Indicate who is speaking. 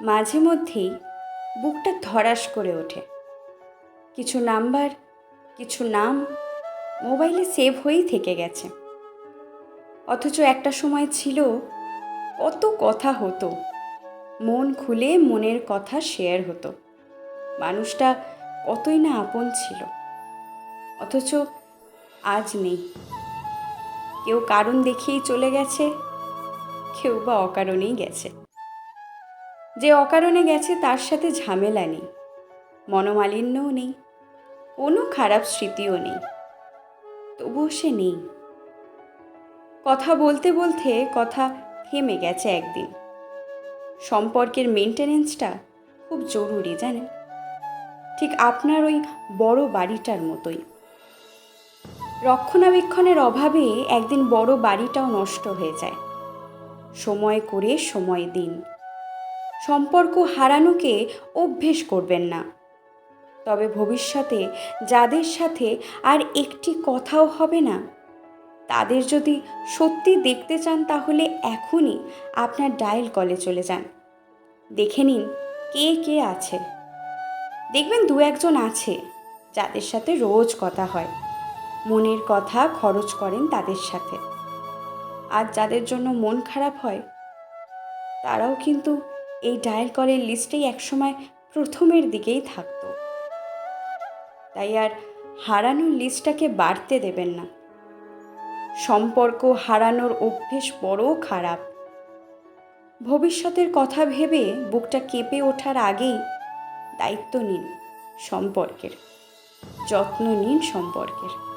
Speaker 1: মাঝে মধ্যেই বুকটা ধরাস করে ওঠে। কিছু নাম্বার, কিছু নাম মোবাইলে সেভ হয়েই থেকে গেছে। অথচ একটা সময় ছিল, কত কথা হতো। মন খুলে মনের কথা শেয়ার হতো। মানুষটা কতই না আপন ছিল। অথচ আজ নেই। কেউ কারণ দেখিয়েই চলে গেছে, কেউ বা অকারণেই গেছে। যে অকারণে গেছে তার সাথে ঝামেলা নেই। মনোমালিন্যও নেই, কোনো খারাপ স্মৃতিও নেই, তবুও সে নেই। কথা বলতে বলতে কথা থেমে গেছে একদিন। সম্পর্কের মেনটেনেন্সটা খুব জরুরি, জানেন? ঠিক আপনার ওই বড় বাড়িটার মতোই। রক্ষণাবেক্ষণের অভাবে একদিন বড় বাড়িটাও নষ্ট হয়ে যায়। সময় করে সময় দিন। সম্পর্ক হারানোকে অভ্যেস করবেন না। তবে ভবিষ্যতে যাদের সাথে আর একটি কথাও হবে না, তাদের যদি সত্যি দেখতে চান তাহলে এখনই আপনার ডায়াল কলে চলে যান। দেখে নিন কে কে আছে। দেখবেন দু একজন আছে যাদের সাথে রোজ কথা হয়, মনের কথা খরচ করেন তাদের সাথে। আর যাদের জন্য মন খারাপ হয়, তারাও কিন্তু এই ডায়াল কলের লিস্টেই একসময় প্রথমের দিকেই থাকতো। তাই আর হারানোর লিস্টটাকে বাড়তে দেবেন না। সম্পর্ক হারানোর অভ্যেস বড় খারাপ। ভবিষ্যতের কথা ভেবে বুকটা কেঁপে ওঠার আগেই দায়িত্ব নিন সম্পর্কের, যত্ন নিন সম্পর্কের।